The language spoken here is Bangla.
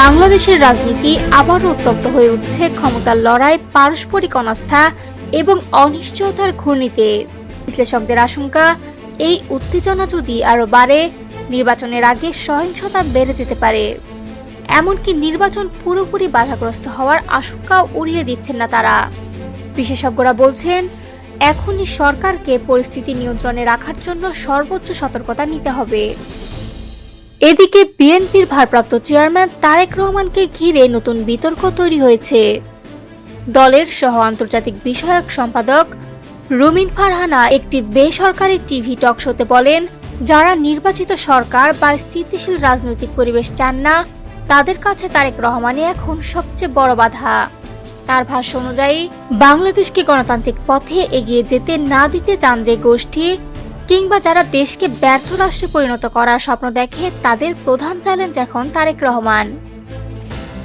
বাংলাদেশের রাজনীতি আবারও উত্তপ্ত হয়ে উঠছে ক্ষমতার লড়াই, পারস্পরিক অনাস্থা এবং অনিশ্চয়তার ঘূর্ণিতে। বিশ্লেষকদের আশঙ্কা, এই উত্তেজনা যদি আরও বাড়ে, নির্বাচনের আগে সহিংসতা বেড়ে যেতে পারে। এমনকি নির্বাচন পুরোপুরি বাধাগ্রস্ত হওয়ার আশঙ্কাও উড়িয়ে দিচ্ছেন না তারা। বিশেষজ্ঞরা বলছেন, এখনই সরকারকে পরিস্থিতি নিয়ন্ত্রণে রাখার জন্য সর্বোচ্চ সতর্কতা নিতে হবে। এদিকে বিএনপির ভারপ্রাপ্ত চেয়ারম্যান তারেক রহমানকে ঘিরে নতুন বিতর্ক তৈরি হয়েছে। দলের সহ আন্তর্জাতিক বিষয়ক সম্পাদক রুমিন ফারহানা একটি বেসরকারি টিভি টক শোতে বলেন, যারা নির্বাচিত সরকার বা স্থিতিশীল রাজনৈতিক পরিবেশ চান না, তাদের কাছে তারেক রহমানই এখন সবচেয়ে বড় বাধা। তার ভাষ্য অনুযায়ী, বাংলাদেশকে গণতান্ত্রিক পথে এগিয়ে যেতে না দিতে চান যে গোষ্ঠী কিংবা যারা দেশকে ব্যর্থ রাষ্ট্রে পরিণত করার স্বপ্ন দেখে, তাদের প্রধান চ্যালেঞ্জ এখন তারেক রহমান।